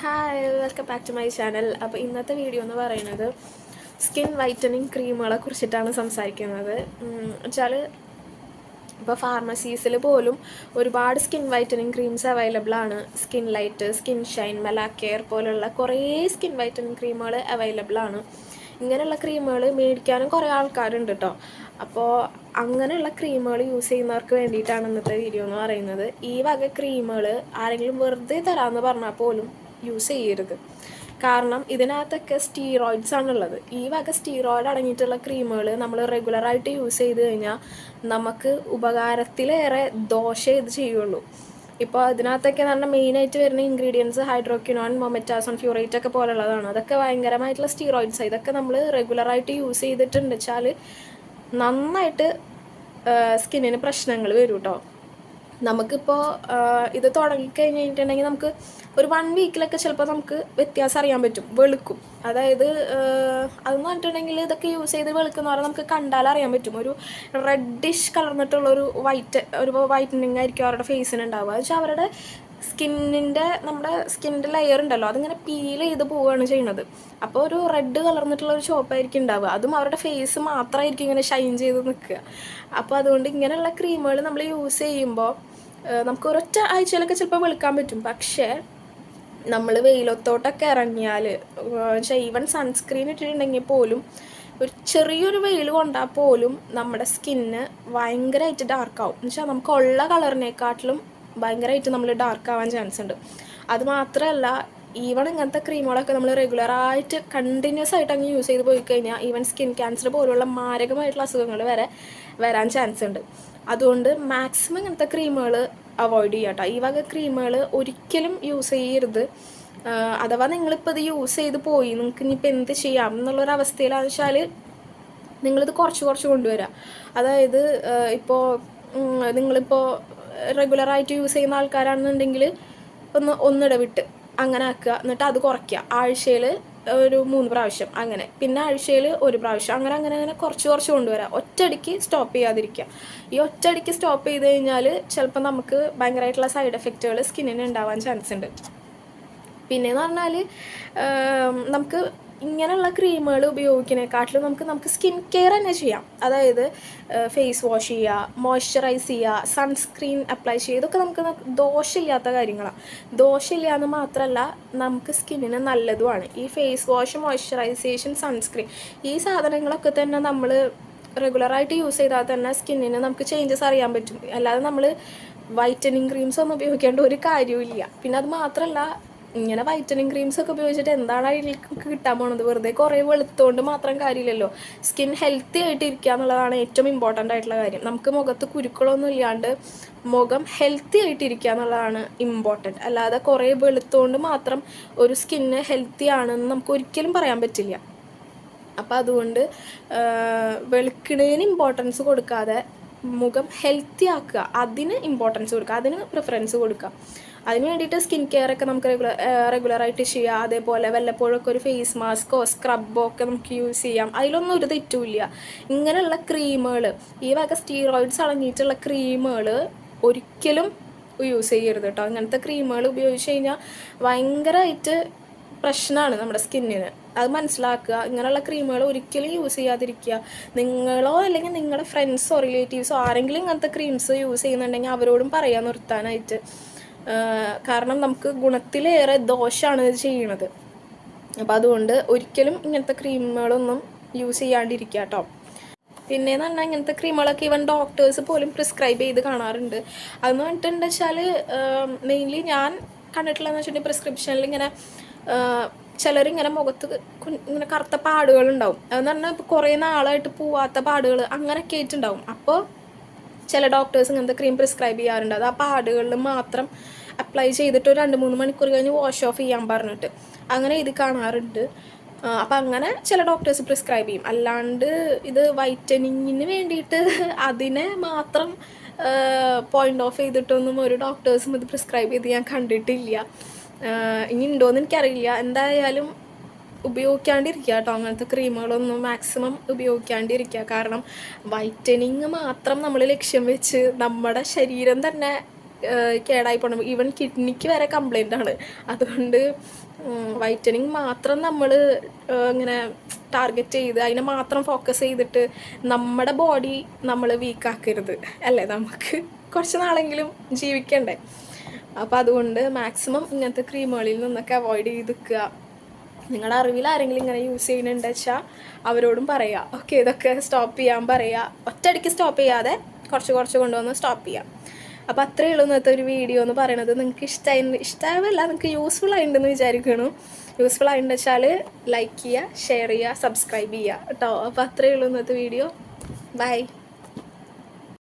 Hi welcome back to my channel അപ്പോൾ ഇന്നത്തെ video എന്ന് പറയുന്നത് സ്കിൻ വൈറ്റനിങ് ക്രീമുകളെ കുറിച്ചിട്ടാണ് സംസാരിക്കുന്നത്. വെച്ചാൽ ഇപ്പോൾ ഫാർമസീസിൽ പോലും ഒരുപാട് സ്കിൻ വൈറ്റനിങ് ക്രീംസ് അവൈലബിൾ ആണ്. Skin light skin shine Melacare പോലുള്ള കുറേ സ്കിൻ വൈറ്റനിങ് ക്രീമുകൾ അവൈലബിൾ ആണ്. ഇങ്ങനെയുള്ള ക്രീമുകൾ മേടിക്കാനും കുറേ ആൾക്കാരുണ്ട് കേട്ടോ അപ്പോൾ അങ്ങനെയുള്ള ക്രീമുകൾ യൂസ് ചെയ്യുന്നവർക്ക് വേണ്ടിയിട്ടാണ് ഇന്നത്തെ വീഡിയോ എന്ന് പറയുന്നത്. ഈ വക ക്രീമുകൾ ആരെങ്കിലും വെറുതെ തരാമെന്ന് പറഞ്ഞാൽ പോലും യൂസ് ചെയ്യരുത്. കാരണം ഇതിനകത്തൊക്കെ സ്റ്റീറോയിഡ്സ് ആണുള്ളത്. ഈ വക സ്റ്റീറോയിഡ് അടങ്ങിയിട്ടുള്ള ക്രീമുകൾ നമ്മൾ റെഗുലറായിട്ട് യൂസ് ചെയ്ത് കഴിഞ്ഞാൽ നമുക്ക് ഉപകാരത്തിലേറെ ദോഷം ഇത് ചെയ്യുള്ളൂ. ഇപ്പോൾ അതിനകത്തൊക്കെ പറഞ്ഞാൽ മെയിനായിട്ട് വരുന്ന ഇൻഗ്രീഡിയൻസ് ഹൈഡ്രോക്യുനോൺ മൊമെറ്റാസോൺ ഫ്യൂറേറ്റ് ഒക്കെ പോലുള്ളതാണ്. അതൊക്കെ ഭയങ്കരമായിട്ടുള്ള സ്റ്റീറോയിഡ്സ് ഇതൊക്കെ നമ്മൾ റെഗുലറായിട്ട് യൂസ് ചെയ്തിട്ടുണ്ട് വെച്ചാൽ നന്നായിട്ട് സ്കിന്നിന് പ്രശ്നങ്ങൾ വരും കേട്ടോ നമുക്കിപ്പോൾ ഇത് തുടങ്ങിക്കഴിഞ്ഞ് കഴിഞ്ഞിട്ടുണ്ടെങ്കിൽ നമുക്ക് ഒരു വൺ വീക്കിലൊക്കെ ചിലപ്പോൾ നമുക്ക് വ്യത്യാസം അറിയാൻ പറ്റും വെളുക്കും. അതായത് അതെന്ന് പറഞ്ഞിട്ടുണ്ടെങ്കിൽ ഇതൊക്കെ യൂസ് ചെയ്ത് വെളുക്കുന്ന പറഞ്ഞാൽ നമുക്ക് കണ്ടാൽ അറിയാൻ പറ്റും. ഒരു റെഡിഷ് കളർന്നിട്ടുള്ള ഒരു വൈറ്റ് ഒരു വൈറ്റനിങ് ആയിരിക്കും അവരുടെ ഫേസിന് ഉണ്ടാവുക. വെച്ചാൽ അവരുടെ സ്കിന്നിന്റെ നമ്മുടെ സ്കിന്നിന്റെ ലെയർ ഉണ്ടല്ലോ അതിങ്ങനെ പീൽ ചെയ്ത് പോവുകയാണ് ചെയ്യുന്നത്. അപ്പോൾ ഒരു റെഡ് കളർന്നിട്ടുള്ള ഒരു ഷോപ്പായിരിക്കും ഉണ്ടാവുക. അതും അവരുടെ ഫേസ് മാത്രമായിരിക്കും ഇങ്ങനെ ഷൈൻ ചെയ്ത് നിൽക്കുക. അപ്പോൾ അതുകൊണ്ട് ഇങ്ങനെയുള്ള ക്രീമുകൾ നമ്മൾ യൂസ് ചെയ്യുമ്പോൾ നമുക്ക് ഒരൊറ്റ ആഴ്ചയിലൊക്കെ ചിലപ്പോൾ വെളുക്കാൻ പറ്റും. പക്ഷേ നമ്മൾ വെയിലത്തോട്ടൊക്കെ ഇറങ്ങിയാൽ ഈവൻ സൺസ്ക്രീൻ ഇട്ടിട്ടുണ്ടെങ്കിൽ പോലും ഒരു ചെറിയൊരു വെയിൽ കൊണ്ടാൽ പോലും നമ്മുടെ സ്കിന്ന് ഭയങ്കരമായിട്ട് ഡാർക്കാവും എന്ന് വെച്ചാൽ നമുക്ക് ഉള്ള കളറിനെക്കാട്ടിലും ഭയങ്കരമായിട്ട് നമ്മൾ ഡാർക്ക് ആവാൻ ചാൻസ് ഉണ്ട്. അത് മാത്രമല്ല ഈവൺ ഇങ്ങനത്തെ ക്രീമുകളൊക്കെ നമ്മൾ റെഗുലറായിട്ട് കണ്ടിന്യൂസ് ആയിട്ട് അങ്ങ് യൂസ് ചെയ്ത് പോയി കഴിഞ്ഞാൽ ഈവൻ സ്കിൻ ക്യാൻസർ പോലുള്ള മാരകമായിട്ടുള്ള അസുഖങ്ങൾ വരെ വരാൻ ചാൻസ് ഉണ്ട്. അതുകൊണ്ട് മാക്സിമം ഇങ്ങനത്തെ ക്രീമുകൾ അവോയ്ഡ് ചെയ്യുക കേട്ടോ ഈ വക ക്രീമുകൾ ഒരിക്കലും യൂസ് ചെയ്യരുത്. അഥവാ നിങ്ങളിപ്പോൾ ഇത് യൂസ് ചെയ്ത് പോയി നിങ്ങൾക്ക് ഇനിയിപ്പോൾ എന്ത് ചെയ്യാം എന്നുള്ളൊരവസ്ഥയിലാണെന്ന് വെച്ചാൽ നിങ്ങളിത് കുറച്ച് കുറച്ച് കൊണ്ടുവരിക അതായത് ഇപ്പോൾ നിങ്ങളിപ്പോൾ റെഗുലറായിട്ട് യൂസ് ചെയ്യുന്ന ആൾക്കാരാണെന്നുണ്ടെങ്കിൽ ഒന്ന് ഒന്നിടവിട്ട് അങ്ങനെ ആക്കുക. എന്നിട്ട് അത് കുറയ്ക്കുക. ആഴ്ചയിൽ ഒരു മൂന്ന് പ്രാവശ്യം അങ്ങനെ. പിന്നെ ആഴ്ചയിൽ ഒരു പ്രാവശ്യം. അങ്ങനെ അങ്ങനെ അങ്ങനെ കുറച്ച് കുറച്ച് കൊണ്ടുവരാം. ഒറ്റയടിക്ക് സ്റ്റോപ്പ് ചെയ്യാതിരിക്കുക. ഈ ഒറ്റയടിക്ക് സ്റ്റോപ്പ് ചെയ്ത് കഴിഞ്ഞാൽ ചിലപ്പോൾ നമുക്ക് ഭയങ്കരമായിട്ടുള്ള സൈഡ് എഫക്റ്റുകൾ സ്കിന്നിന് ഉണ്ടാവാൻ ചാൻസ് ഉണ്ട്. പിന്നെ എന്ന് പറഞ്ഞാൽ നമുക്ക് ഇങ്ങനെയുള്ള ക്രീമുകൾ ഉപയോഗിക്കുന്നതിനെക്കാട്ടിലും നമുക്ക് നമുക്ക് സ്കിൻ കെയർ തന്നെ ചെയ്യാം. അതായത് ഫേസ് വാഷ് ചെയ്യുക മോയ്സ്ചറൈസ് ചെയ്യുക സൺസ്ക്രീൻ അപ്ലൈ ചെയ്യുക ഇതൊക്കെ നമുക്ക് ദോഷമില്ലാത്ത കാര്യങ്ങളാണ്. ദോഷമില്ല എന്ന് മാത്രമല്ല നമുക്ക് സ്കിന്നിന് നല്ലതുമാണ്. ഈ ഫേസ് വാഷ് മോയ്സ്ചറൈസേഷൻ സൺസ്ക്രീൻ ഈ സാധനങ്ങളൊക്കെ തന്നെ നമ്മൾ റെഗുലറായിട്ട് യൂസ് ചെയ്താൽ തന്നെ സ്കിന്നിന് നമുക്ക് ചേഞ്ചസ് അറിയാൻ പറ്റും. അല്ലാതെ നമ്മൾ വൈറ്റനിങ് ക്രീംസ് ഒന്നും ഉപയോഗിക്കേണ്ട ഒരു കാര്യവും പിന്നെ അത് മാത്രമല്ല ഇങ്ങനെ വൈറ്റനിങ് ക്രീംസ് ഒക്കെ ഉപയോഗിച്ചിട്ട് എന്താണ് അതിലേക്ക് കിട്ടാൻ പോണത്? വെറുതെ കുറേ വെളുത്തുകൊണ്ട് മാത്രം കാര്യമില്ലല്ലോ. സ്കിൻ ഹെൽത്തി ആയിട്ട് ഇരിക്കുക എന്നുള്ളതാണ് ഏറ്റവും ഇമ്പോർട്ടന്റ് ആയിട്ടുള്ള കാര്യം. നമുക്ക് മുഖത്ത് കുരുക്കളൊന്നും ഇല്ലാണ്ട് മുഖം ഹെൽത്തി ആയിട്ട് ഇരിക്കുക എന്നുള്ളതാണ് ഇമ്പോർട്ടന്റ് അല്ലാതെ കുറേ വെളുത്തുകൊണ്ട് മാത്രം ഒരു സ്കിന്ന് ഹെൽത്തി ആണെന്ന് നമുക്ക് ഒരിക്കലും പറയാൻ പറ്റില്ല. അപ്പോൾ അതുകൊണ്ട് വെളുക്കണേന് ഇമ്പോർട്ടൻസ് കൊടുക്കാതെ മുഖം ഹെൽത്തി ആക്കുക. അതിന് ഇമ്പോർട്ടൻസ് കൊടുക്കുക. അതിന് പ്രിഫറൻസ് കൊടുക്കുക. അതിന് വേണ്ടിയിട്ട് സ്കിൻ കെയർ ഒക്കെ നമുക്ക് റെഗുലർ റെഗുലറായിട്ട് ചെയ്യാം. അതേപോലെ വല്ലപ്പോഴൊക്കെ ഒരു ഫേസ് മാസ്കോ സ്ക്രബോ ഒക്കെ നമുക്ക് യൂസ് ചെയ്യാം. അതിലൊന്നും ഒരു തെറ്റുമില്ല. ഇങ്ങനെയുള്ള ക്രീമുകൾ ഈ വക സ്റ്റീറോയിഡ്സ് അടങ്ങിയിട്ടുള്ള ക്രീമുകൾ ഒരിക്കലും യൂസ് ചെയ്യരുത് കേട്ടോ അങ്ങനത്തെ ക്രീമുകൾ ഉപയോഗിച്ച് കഴിഞ്ഞാൽ ഭയങ്കരമായിട്ട് പ്രശ്നമാണ് നമ്മുടെ സ്കിന്നിന് അത് മനസ്സിലാക്കുക. ഇങ്ങനെയുള്ള ക്രീമുകൾ ഒരിക്കലും യൂസ് ചെയ്യാതിരിക്കുക. നിങ്ങളോ അല്ലെങ്കിൽ നിങ്ങളുടെ ഫ്രണ്ട്സോ റിലേറ്റീവ്സോ ആരെങ്കിലും ഇങ്ങനത്തെ ക്രീംസ് യൂസ് ചെയ്യുന്നുണ്ടെങ്കിൽ അവരോടും പറയാൻ നിർത്താനായിട്ട്. കാരണം നമുക്ക് ഗുണത്തിലേറെ ദോഷമാണ് ഇത് ചെയ്യണത് അപ്പോൾ അതുകൊണ്ട് ഒരിക്കലും ഇങ്ങനത്തെ ക്രീമുകളൊന്നും യൂസ് ചെയ്യാണ്ടിരിക്കുക കേട്ടോ. പിന്നെയെന്ന് പറഞ്ഞാൽ ഇങ്ങനത്തെ ക്രീമുകളൊക്കെ ഇവൻ ഡോക്ടേഴ്സ് പോലും പ്രിസ്ക്രൈബ് ചെയ്ത് കാണാറുണ്ട്. അതെന്ന് പറഞ്ഞിട്ടുണ്ടെന്ന് വെച്ചാൽ മെയിൻലി ഞാൻ കണ്ടിട്ടുള്ളതെന്ന് വെച്ചിട്ടുണ്ടെങ്കിൽ പ്രിസ്ക്രിപ്ഷനിൽ ഇങ്ങനെ ചിലരിങ്ങനെ മുഖത്ത് ഇങ്ങനെ കറുത്ത പാടുകളുണ്ടാവും. അതെന്ന് പറഞ്ഞാൽ ഇപ്പോൾ കുറേ നാളായിട്ട് പോവാത്ത പാടുകൾ അങ്ങനെയൊക്കെ ആയിട്ടുണ്ടാവും. അപ്പോൾ ചില ഡോക്ടേഴ്സ് ഇങ്ങനത്തെ ക്രീം പ്രിസ്ക്രൈബ് ചെയ്യാറുണ്ട്. അത് ആ പാടുകളിൽ മാത്രം അപ്ലൈ ചെയ്തിട്ട് ഒരു രണ്ട് മൂന്ന് മണിക്കൂർ കഴിഞ്ഞ് വാഷ് ഓഫ് ചെയ്യാൻ പറഞ്ഞിട്ട്. അങ്ങനെ ഇത് കാണാറുണ്ട്. അപ്പം അങ്ങനെ ചില ഡോക്ടേഴ്സ് പ്രിസ്ക്രൈബ് ചെയ്യും. അല്ലാണ്ട് ഇത് വൈറ്റനിങ്ങിന് വേണ്ടിയിട്ട് അതിനെ മാത്രം പോയിന്റ് ഓഫ് ചെയ്തിട്ടൊന്നും ഒരു ഡോക്ടേഴ്സും ഇത് പ്രിസ്ക്രൈബ് ചെയ്ത് ഞാൻ കണ്ടിട്ടില്ല. ഇനി ഉണ്ടോയെന്ന് എനിക്കറിയില്ല. എന്തായാലും ഉപയോഗിക്കാണ്ടിരിക്കുക കേട്ടോ. അങ്ങനത്തെ ക്രീമുകളൊന്നും മാക്സിമം ഉപയോഗിക്കാണ്ടിരിക്കുക. കാരണം വൈറ്റനിങ് മാത്രം നമ്മൾ ലക്ഷ്യം വെച്ച് നമ്മുടെ ശരീരം തന്നെ കേടായി പോകണം ഈവൻ കിഡ്നിക്ക് വരെ കംപ്ലൈന്റ് ആണ്. അതുകൊണ്ട് വൈറ്റനിങ് മാത്രം നമ്മൾ ഇങ്ങനെ ടാർഗറ്റ് ചെയ്ത് അതിനെ മാത്രം ഫോക്കസ് ചെയ്തിട്ട് നമ്മുടെ ബോഡി നമ്മൾ വീക്കാക്കരുത് അല്ലേ? നമുക്ക് കുറച്ച് നാളെങ്കിലും ജീവിക്കണ്ടേ? അപ്പോൾ അതുകൊണ്ട് മാക്സിമം ഇങ്ങനത്തെ ക്രീമുകളിൽ നിന്നൊക്കെ അവോയ്ഡ് ചെയ്ത് നിൽക്കുക നിങ്ങളുടെ അറിവിൽ ആരെങ്കിലും ഇങ്ങനെ യൂസ് ചെയ്യുന്നുണ്ട് വെച്ചാൽ അവരോടും പറയുക ഓക്കെ ഇതൊക്കെ സ്റ്റോപ്പ് ചെയ്യാൻ പറയുക ഒറ്റയടിക്ക് സ്റ്റോപ്പ് ചെയ്യാതെ കുറച്ച് കുറച്ച് കൊണ്ടുവന്ന് സ്റ്റോപ്പ് ചെയ്യാം. അപ്പോൾ അത്രയേ ഉള്ളൂ ഇന്നത്തെ ഒരു വീഡിയോ എന്ന് പറയുന്നത് നിങ്ങൾക്ക് ഇഷ്ടമായി ഇഷ്ടമല്ല നിങ്ങൾക്ക് യൂസ്ഫുൾ ആയിട്ടുണ്ടെന്ന് വിചാരിക്കണം യൂസ്ഫുൾ ആയിട്ടുണ്ടെന്ന് വെച്ചാൽ ലൈക്ക് ചെയ്യുക ഷെയർ ചെയ്യുക സബ്സ്ക്രൈബ് ചെയ്യുക. കേട്ടോ. അപ്പോൾ അത്രയേ ഉള്ളൂ ഇന്നത്തെ വീഡിയോ ബൈ